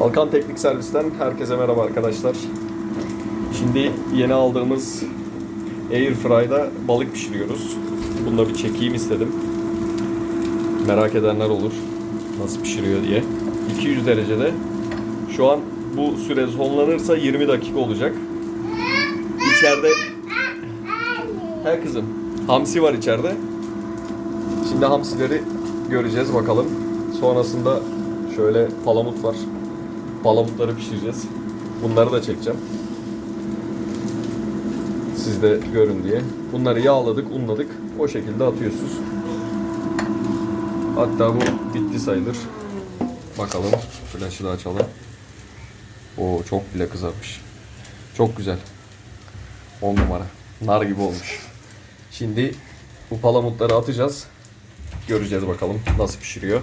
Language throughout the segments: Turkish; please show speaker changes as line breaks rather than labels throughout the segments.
Balkan Teknik Servis'ten herkese merhaba arkadaşlar. Şimdi yeni aldığımız Airfry'da balık pişiriyoruz. Bunu bir çekeyim istedim. Merak edenler olur nasıl pişiriyor diye. 200 derecede. Şu an bu süre sonlanırsa 20 dakika olacak. İçeride He kızım. Hamsi var içeride. Şimdi hamsileri göreceğiz bakalım. Sonrasında şöyle palamut var. Palamutları pişireceğiz. Bunları da çekeceğim. Siz de görün diye. Bunları yağladık, unladık. O şekilde atıyorsunuz. Hatta bu bitti sayılır. Bakalım. Flaşı da açalım. Oo çok bile kızarmış. Çok güzel. 10 numara. Nar gibi olmuş. Şimdi bu palamutları atacağız. Göreceğiz bakalım nasıl pişiriyor.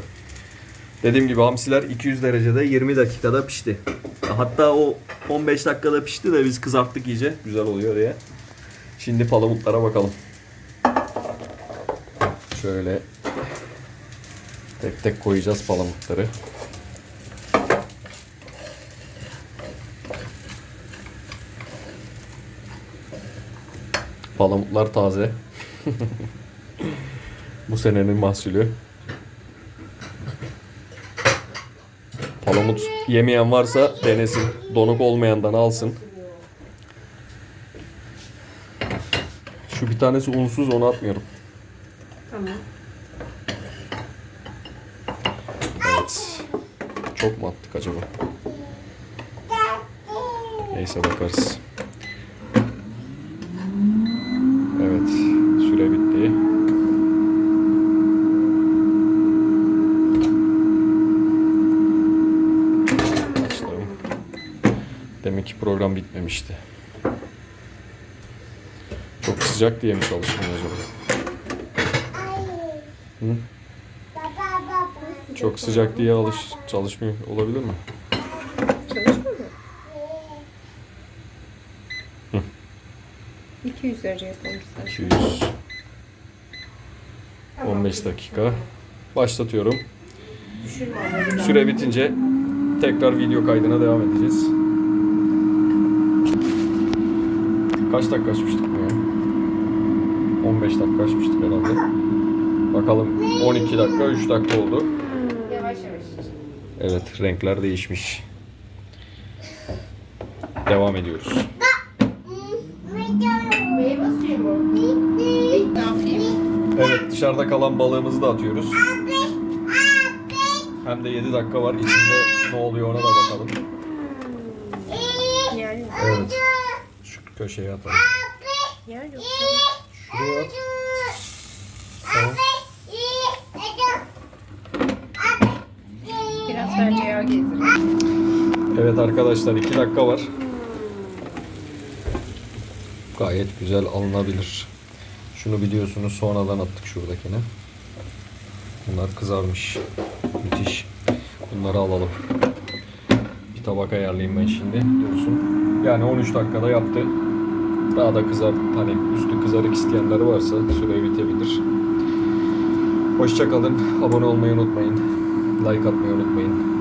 Dediğim gibi hamsiler 200 derecede 20 dakikada pişti. Hatta o 15 dakikada pişti de biz kızarttık iyice. Güzel oluyor diye. Şimdi palamutlara bakalım. Şöyle tek tek koyacağız palamutları. Palamutlar taze. Bu senenin mahsulü. Palamut yemeyen varsa denesin. Donuk olmayandan alsın. Şu bir tanesi unsuz onu atmıyorum.
Tamam.
Evet. Çok mu attık acaba? Neyse bakarız. Evet. Süre bitti. Başlayalım. Demek ki program bitmemişti. Çok sıcak diye mi çalışmıyor acaba? Hı? Çok sıcak diye alış çalışmıyor olabilir mi?
Çalışmadı. 200 derece yapalım istersen.
200 15 dakika. Başlatıyorum. Süre bitince tekrar video kaydına devam edeceğiz. Kaç dakika açmıştık bu ya? 15 dakika açmıştık herhalde. Bakalım 12 dakika 3 dakika oldu.
Yavaş yavaş.
Evet renkler değişmiş. Devam ediyoruz.
Meyve suyu mu? Ne yapayım?
Evet dışarıda kalan balığımızı da atıyoruz. Hem de 7 dakika var. İçinde ne oluyor ona da bakalım. Evet. Köşeye atalım.
Yer yok.
Şuraya at. Tamam.
Biraz bence yağ gezdirelim.
Evet arkadaşlar 2 dakika var. Gayet güzel alınabilir. Şunu biliyorsunuz sonradan attık şuradakini. Bunlar kızarmış. Müthiş. Bunları alalım. Tabak ayarlayayım ben şimdi. Dursun. Yani 13 dakikada yaptı. Daha da kızar hani üstü kızarık isteyenler varsa süre bitebilir. Hoşçakalın. Abone olmayı unutmayın. Like atmayı unutmayın.